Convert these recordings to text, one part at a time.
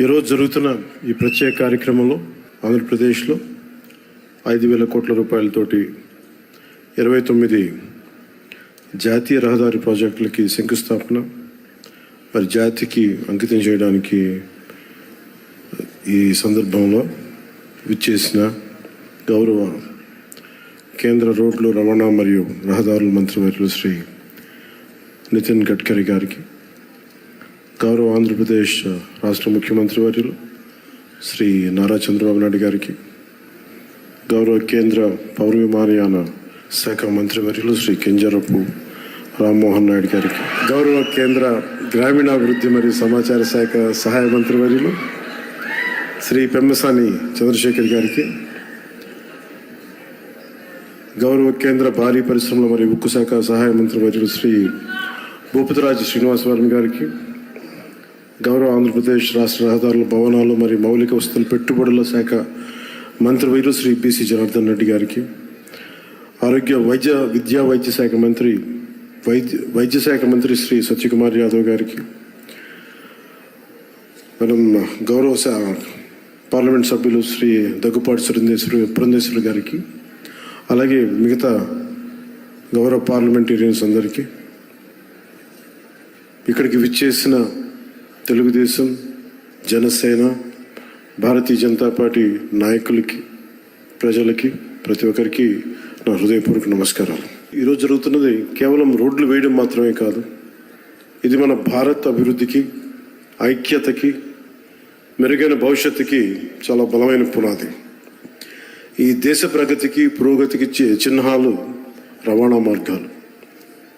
ఈరోజు జరుగుతున్న ఈ ప్రత్యేక కార్యక్రమంలో ఆంధ్రప్రదేశ్లో ఐదు వేల కోట్ల రూపాయలతోటి ఇరవై తొమ్మిది జాతీయ రహదారి ప్రాజెక్టులకి శంకుస్థాపన మరి జాతికి అంకితం చేయడానికి ఈ సందర్భంలో విచ్చేసిన గౌరవ కేంద్ర రోడ్లు రవాణా మరియు రహదారుల మంత్రివర్యులు శ్రీ నితిన్ గడ్కరీ గారికి గౌరవ ఆంధ్రప్రదేశ్ రాష్ట్ర ముఖ్యమంత్రి వర్యులు శ్రీ నారా చంద్రబాబు నాయుడు గారికి గౌరవ కేంద్ర పౌర విమానయాన శాఖ మంత్రివర్యులు శ్రీ కింజరపు రామ్మోహన్ నాయుడు గారికి గౌరవ కేంద్ర గ్రామీణాభివృద్ధి మరియు సమాచార శాఖ సహాయ మంత్రి వర్యులు శ్రీ పెమ్మసాని చంద్రశేఖర్ గారికి గౌరవ కేంద్ర భారీ పరిశ్రమల మరియు ఉక్కు శాఖ సహాయ మంత్రి వర్యులు శ్రీ భూపతిరాజు శ్రీనివాసవరం గారికి గౌరవ ఆంధ్రప్రదేశ్ రాష్ట్ర రహదారుల భవనాలు మరియు మౌలిక వస్తువుల పెట్టుబడుల శాఖ మంత్రి వైరు శ్రీ పిసి జనార్దన్ రెడ్డి గారికి ఆరోగ్య వైద్య విద్యా వైద్య శాఖ మంత్రి వైద్య వైద్య శాఖ మంత్రి శ్రీ సత్యకుమార్ యాదవ్ గారికి మనం గౌరవ శా- పార్లమెంట్ సభ్యులు శ్రీ దగ్గుపాటి సురేంద్రేశ్వరు పురంధేశ్వరు గారికి అలాగే మిగతా గౌరవ పార్లమెంటేరియన్స్ అందరికీ ఇక్కడికి విచ్చేసిన తెలుగుదేశం జనసేన భారతీయ జనతా పార్టీ నాయకులకి ప్రజలకి ప్రతి ఒక్కరికి నా హృదయపూర్వక నమస్కారాలు. ఈరోజు జరుగుతున్నది కేవలం రోడ్లు వేయడం మాత్రమే కాదు ఇది మన భారత్ అభివృద్ధికి ఐక్యతకి మెరుగైన భవిష్యత్తుకి చాలా బలమైన పునాది. ఈ దేశ ప్రగతికి పురోగతికి ఇచ్చే చిహ్నాలు రవాణా మార్గాలు.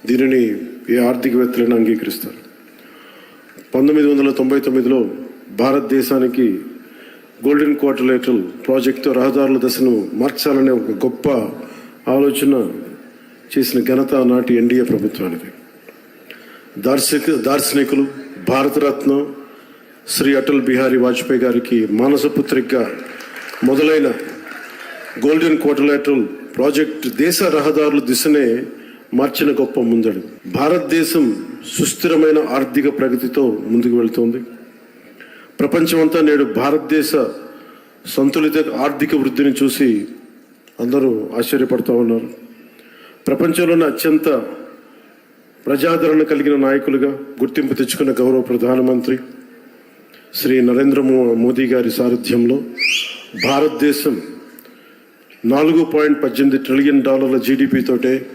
దీనిని ఏ ఆర్థికవేత్తలైనా అంగీకరిస్తారు. పంతొమ్మిది వందల తొంభై తొమ్మిదిలో భారతదేశానికి గోల్డెన్ క్వార్టర్లేటల్ ప్రాజెక్టు రహదారుల దశను మార్చాలనే ఒక గొప్ప ఆలోచన చేసిన ఘనత నాటి ఎన్డీఏ ప్రభుత్వానికి దార్శనిక దార్శనికులు భారతరత్న శ్రీ అటల్ బిహారీ వాజ్పేయి గారికి మానసపుత్రిక మొదలైన గోల్డెన్ క్వార్టర్లేటరల్ ప్రాజెక్ట్ దేశ రహదారుల దిశనే మార్చిన గొప్ప ముందడు భారతదేశం సుస్థిరమైన ఆర్థిక ప్రగతితో ముందుకు వెళ్తోంది. ప్రపంచమంతా నేడు భారతదేశ సంతులిత ఆర్థిక వృద్ధిని చూసి అందరూ ఆశ్చర్యపడుతూ ఉన్నారు. ప్రపంచంలోనే అత్యంత ప్రజాదరణ కలిగిన నాయకులుగా గుర్తింపు తెచ్చుకున్న గౌరవ ప్రధానమంత్రి శ్రీ నరేంద్ర మోదీ గారి సారథ్యంలో భారతదేశం నాలుగు పాయింట్ పద్దెనిమిది ట్రిలియన్ డాలర్ల జీడిపితోటే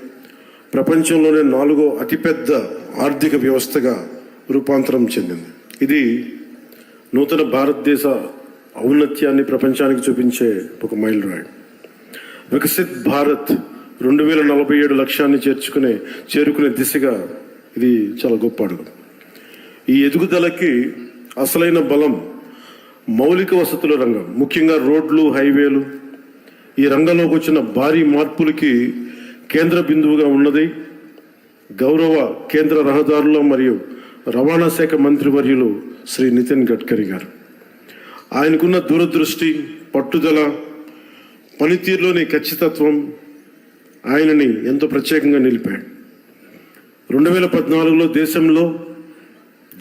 ప్రపంచంలోనే నాలుగో అతిపెద్ద ఆర్థిక వ్యవస్థగా రూపాంతరం చెందింది. ఇది నూతన భారతదేశ ఔన్నత్యాన్ని ప్రపంచానికి చూపించే ఒక మైల్ రాయిడ్ వికసిత్ భారత్ రెండు వేల నలభై ఏడు లక్ష్యాన్ని చేర్చుకునే చేరుకునే దిశగా ఇది చాలా గొప్ప అడుగు. ఈ ఎదుగుదలకి అసలైన బలం మౌలిక వసతుల రంగం ముఖ్యంగా రోడ్లు హైవేలు. ఈ రంగంలోకి వచ్చిన భారీ మార్పులకి కేంద్ర బిందువుగా ఉన్నది. గౌరవ కేంద్ర రహదారుల మరియు రవాణా శాఖ మంత్రివర్యులు శ్రీ నితిన్ గడ్కరీ గారు. ఆయనకున్న దూరదృష్టి పట్టుదల పనితీరులోని ఖచ్చితత్వం ఆయనని ఎంతో ప్రత్యేకంగా నిలిపాడు రెండు వేల పద్నాలుగులో దేశంలో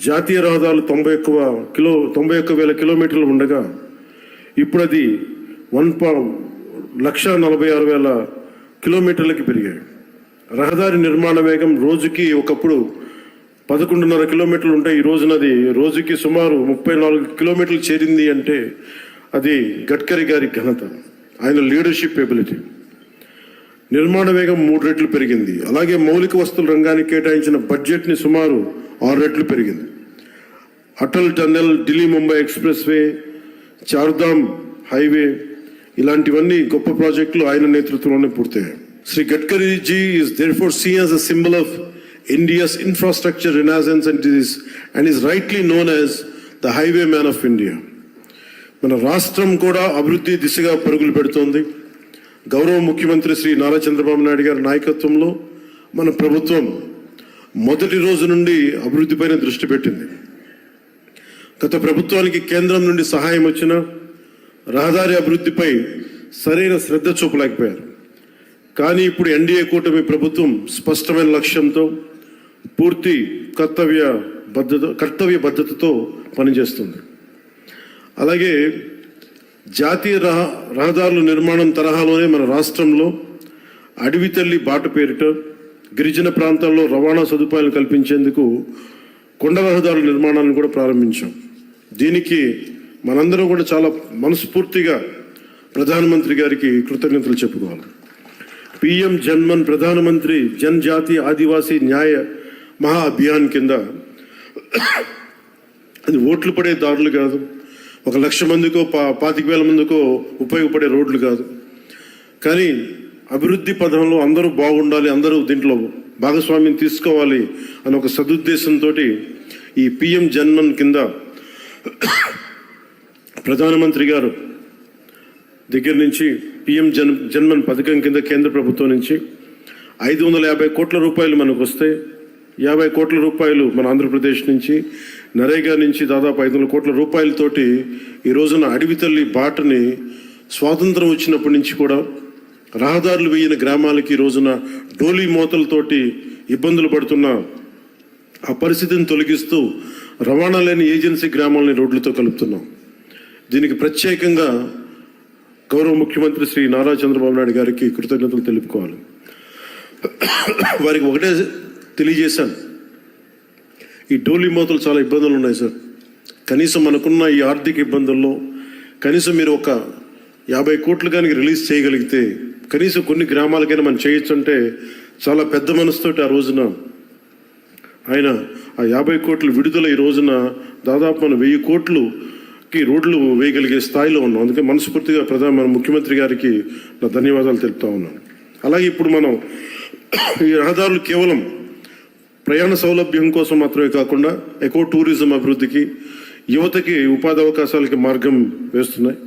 జాతీయ రహదారులు తొంభై ఎక్కువ కిలో తొంభై ఒక్క వేల కిలోమీటర్లు ఉండగా ఇప్పుడు అది వన్ పా లక్ష నలభై ఆరు వేల కిలోమీటర్లకి పెరిగాయి. రహదారి నిర్మాణ వేగం రోజుకి ఒకప్పుడు పదకొండున్నర కిలోమీటర్లు ఉంటాయి ఈ రోజునది రోజుకి సుమారు ముప్పై నాలుగు కిలోమీటర్లు చేరింది అంటే అది గడ్కరీ గారి ఘనత ఆయన లీడర్షిప్ ఎబిలిటీ నిర్మాణ వేగం మూడు రెట్లు పెరిగింది. అలాగే మౌలిక వస్తువుల రంగానికి కేటాయించిన బడ్జెట్ని సుమారు ఆరు రెట్లు పెరిగింది. Atal tunnel Delhi Mumbai expressway Char Dham highway ఇలాంటివన్నీ గొప్ప ప్రాజెక్టులు ఆయన నేతృత్వంలోనే పూర్తయ్యాయి. Shri Gadkari ji is therefore seen as a symbol of India's infrastructure renaissance and is and is rightly known as the highway man of India మన రాష్ట్రం కూడా అభివృద్ధి దిశగా పరుగులు పెడుతోంది. గౌరవ ముఖ్యమంత్రి శ్రీ నారా చంద్రబాబు నాయుడు గారి నాయకత్వంలో మన ప్రభుత్వం మొదటి రోజు నుండి అభివృద్ధిపైన దృష్టి పెట్టింది. గత ప్రభుత్వానికి కేంద్రం నుండి సహాయం వచ్చిన రహదారి అభివృద్ధిపై సరైన శ్రద్ధ చూపలేకపోయారు. కానీ ఇప్పుడు ఎన్డీఏ కూటమి ప్రభుత్వం స్పష్టమైన లక్ష్యంతో పూర్తి కర్తవ్య బద్ధత కర్తవ్య బద్ధతతో పనిచేస్తుంది. అలాగే జాతీయ రహ రహదారుల నిర్మాణం తరహాలోనే మన రాష్ట్రంలో అడవి తల్లి బాట పేరిట గిరిజన ప్రాంతాల్లో రవాణా సదుపాయాలు కల్పించేందుకు కొండ రహదారుల నిర్మాణాన్ని కూడా ప్రారంభించాం. దీనికి మనందరం కూడా చాలా మనస్ఫూర్తిగా ప్రధానమంత్రి గారికి కృతజ్ఞతలు చెప్పుకోవాలి. పిఎం జన్మన్ ప్రధానమంత్రి జన్జాతి ఆదివాసీ న్యాయ మహా అభియాన్ కింద అది ఓట్లు పడే దారులు కాదు. ఒక లక్ష మందికో పా పాతిక వేల మందికో ఉపయోగపడే రోడ్లు కాదు. కానీ అభివృద్ధి పదంలో అందరూ బాగుండాలి అందరూ దీంట్లో భాగస్వామ్యం తీసుకోవాలి అని ఒక సదుద్దేశంతో ఈ పిఎం జన్మన్ కింద ప్రధానమంత్రి గారు దగ్గర నుంచి పిఎం జన్ జన్మన్ పథకం కింద కేంద్ర ప్రభుత్వం నుంచి ఐదు వందల యాభై కోట్ల రూపాయలు మనకు వస్తే యాభై కోట్ల రూపాయలు మన ఆంధ్రప్రదేశ్ నుంచి నరేగా నుంచి దాదాపు ఐదు వందల కోట్ల రూపాయలతోటి ఈ రోజున అడవి తల్లి బాటని స్వాతంత్రం వచ్చినప్పటి నుంచి కూడా రహదారులు వేయని గ్రామాలకి ఈ రోజున డోలీ మోతలతోటి ఇబ్బందులు పడుతున్న ఆ పరిస్థితిని తొలగిస్తూ రవాణా లేని ఏజెన్సీ గ్రామాలని రోడ్లతో కలుపుతున్నాం. దీనికి ప్రత్యేకంగా గౌరవ ముఖ్యమంత్రి శ్రీ నారా చంద్రబాబు నాయుడు గారికి కృతజ్ఞతలు తెలుపుకోవాలి. వారికి ఒకటే తెలియజేశాను. ఈ డోలీ మూతలు చాలా ఇబ్బందులు ఉన్నాయి సార్. కనీసం మనకున్న ఈ ఆర్థిక ఇబ్బందుల్లో కనీసం మీరు ఒక యాభై కోట్లు కానీ రిలీజ్ చేయగలిగితే కనీసం కొన్ని గ్రామాలకైనా మనం చేయొచ్చు అంటే చాలా పెద్ద మనసుతోటి ఆ రోజున ఆయన ఆ యాభై కోట్లు విడుదల ఈ రోజున దాదాపు మన వెయ్యి కోట్లు కోట్లుకి రోడ్లు వేయగలిగే స్థాయిలో ఉన్నాం. అందుకే మనస్ఫూర్తిగా ప్రధాన మన ముఖ్యమంత్రి గారికి నా ధన్యవాదాలు తెలుపుతా ఉన్నాను. అలాగే ఇప్పుడు మనం ఈ రహదారులు కేవలం ప్రయాణ సౌలభ్యం కోసం మాత్రమే కాకుండా ఎకో టూరిజం అభివృద్ధికి యువతకి ఉపాధి అవకాశాలకి మార్గం వేస్తున్నాయి.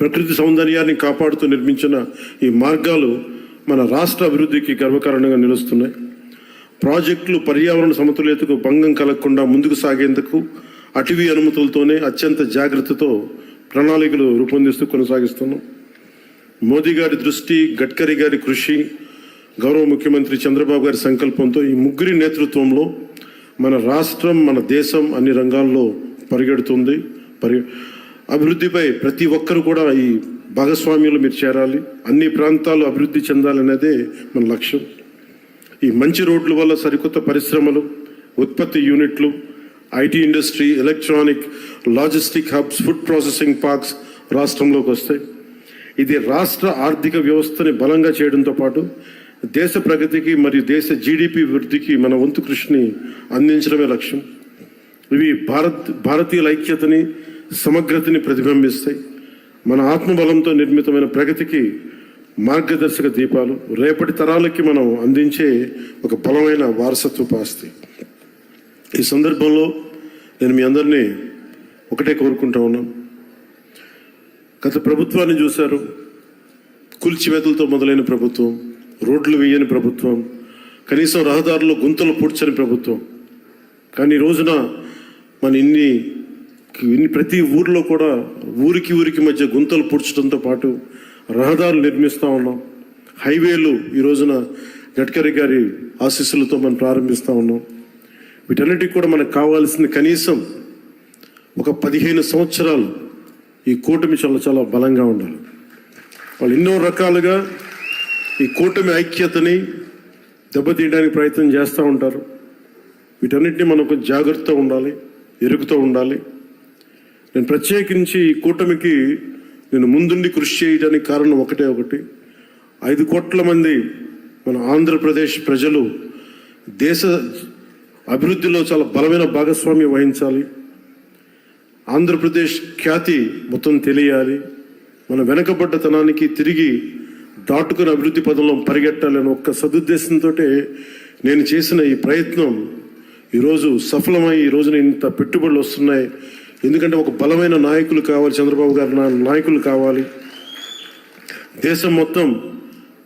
ప్రకృతి సౌందర్యాన్ని కాపాడుతూ నిర్మించిన ఈ మార్గాలు మన రాష్ట్ర అభివృద్ధికి గర్వకారణంగా నిలుస్తున్నాయి. ప్రాజెక్టులు పర్యావరణ సమతుల్యతకు భంగం కలగకుండా ముందుకు సాగేందుకు అటవీ అనుమతులతోనే అత్యంత జాగ్రత్తతో ప్రణాళికలు రూపొందిస్తూ కొనసాగిస్తున్నాం. మోదీ గారి దృష్టి గడ్కరీ గారి కృషి గౌరవ ముఖ్యమంత్రి చంద్రబాబు గారి సంకల్పంతో ఈ ముగ్గురి నేతృత్వంలో మన రాష్ట్రం మన దేశం అన్ని రంగాల్లో పరిగెడుతుంది. పరి అభివృద్ధిపై ప్రతి ఒక్కరు కూడా ఈ భాగస్వామ్యంలో మీరు చేరాలి. అన్ని ప్రాంతాలు అభివృద్ధి చెందాలనేదే మన లక్ష్యం. ఈ మంచి రోడ్ల వల్ల సరికొత్త పరిశ్రమలు ఉత్పత్తి యూనిట్లు IT industry electronic logistic hubs food processing parks రాష్ట్రంలోకి వస్తాయి. ఇది రాష్ట్ర ఆర్థిక వ్యవస్థని బలంగా చేయడంతో పాటు దేశ ప్రగతికి మరియు దేశ జీడిపి వృద్ధికి మన వంతు కృషిని అందించడమే లక్ష్యం. ఇవి భారత్ భారతీయుల ఐక్యతని సమగ్రతని ప్రతిబింబిస్తాయి. మన ఆత్మబలంతో నిర్మితమైన ప్రగతికి మార్గదర్శక దీపాలు రేపటి తరాలకి మనం అందించే ఒక బలమైన వారసత్వ ఆస్తి. ఈ సందర్భంలో నేను మీ అందరినీ ఒకటే కోరుకుంటా ఉన్నాను. గత ప్రభుత్వాన్ని చూశారు. కూల్చివేతలతో మొదలైన ప్రభుత్వం రోడ్లు వేయని ప్రభుత్వం కనీసం రహదారుల్లో గుంతలు పూడ్చని ప్రభుత్వం. కానీ ఈ రోజున మన ఇన్ని ఇన్ని ప్రతి ఊర్లో కూడా ఊరికి ఊరికి మధ్య గుంతలు పూడ్చడంతో పాటు రహదారులు నిర్మిస్తూ ఉన్నాం. హైవేలు ఈ రోజున గడ్కరీ గారి ఆశీస్సులతో మనం ప్రారంభిస్తూ ఉన్నాం. వీటన్నిటికి కూడా మనకు కావాల్సింది కనీసం ఒక పదిహేను సంవత్సరాలు ఈ కూటమి చాలా చాలా బలంగా ఉండాలి. వాళ్ళు ఎన్నో రకాలుగా ఈ కూటమి ఐక్యతని దెబ్బతీయడానికి ప్రయత్నం చేస్తూ ఉంటారు. వీటన్నిటిని మనం కొంచెం జాగ్రత్తగా ఉండాలి ఎరుగుతూ ఉండాలి. నేను ప్రత్యేకించి ఈ కూటమికి నేను ముందుండి కృషి చేయడానికి కారణం ఒకటే ఒకటి. ఐదు కోట్ల మంది మన ఆంధ్రప్రదేశ్ ప్రజలు దేశ అభివృద్ధిలో చాలా బలమైన భాగస్వామ్యం వహించాలి. ఆంధ్రప్రదేశ్ ఖ్యాతి మొత్తం తెలియాలి. మన వెనకబడ్డతనానికి తిరిగి దాటుకుని అభివృద్ధి పదంలో పరిగెట్టాలని ఒక్క సదుద్దేశంతో నేను చేసిన ఈ ప్రయత్నం. ఈరోజు సఫలమై ఈ రోజున ఇంత పెట్టుబడులు వస్తున్నాయి. ఎందుకంటే ఒక బలమైన నాయకులు కావాలి చంద్రబాబు గారు నా నాయకులు కావాలి. దేశం మొత్తం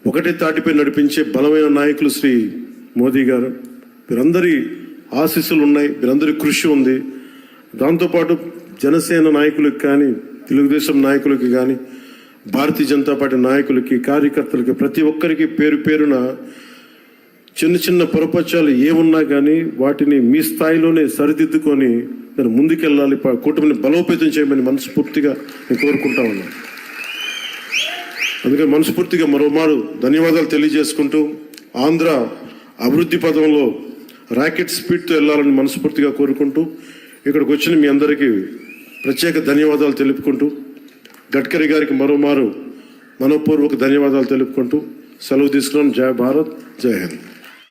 ఒకటే తాటిపై నడిపించే బలమైన నాయకులు శ్రీ మోదీ గారు. వీరందరి ఆశీస్సులు ఉన్నాయి వీరందరి కృషి ఉంది. దాంతోపాటు జనసేన నాయకులకు కానీ తెలుగుదేశం నాయకులకి కానీ భారతీయ జనతా పార్టీ నాయకులకి కార్యకర్తలకి ప్రతి ఒక్కరికి పేరు పేరున చిన్న చిన్న పొరపక్షాలు ఏమున్నా కానీ వాటిని మీ స్థాయిలోనే సరిదిద్దుకొని నేను ముందుకెళ్ళాలి. కూటమిని బలోపేతం చేయమని మనస్ఫూర్తిగా నేను కోరుకుంటా ఉన్నాను అందుకని మనస్ఫూర్తిగా మరోమారు ధన్యవాదాలు తెలియజేసుకుంటూ ఆంధ్ర అభివృద్ధి పదంలో ర్యాకెట్ స్పీడ్తో వెళ్ళాలని మనస్ఫూర్తిగా కోరుకుంటూ ఇక్కడికి వచ్చిన మీ అందరికీ ప్రత్యేక ధన్యవాదాలు తెలుపుకుంటూ గడ్కరీ గారికి మరోమారు మనపూర్వక ధన్యవాదాలు తెలుపుకుంటూ సెలవు తీసుకున్నాను. జయ భారత్ జై హింద్.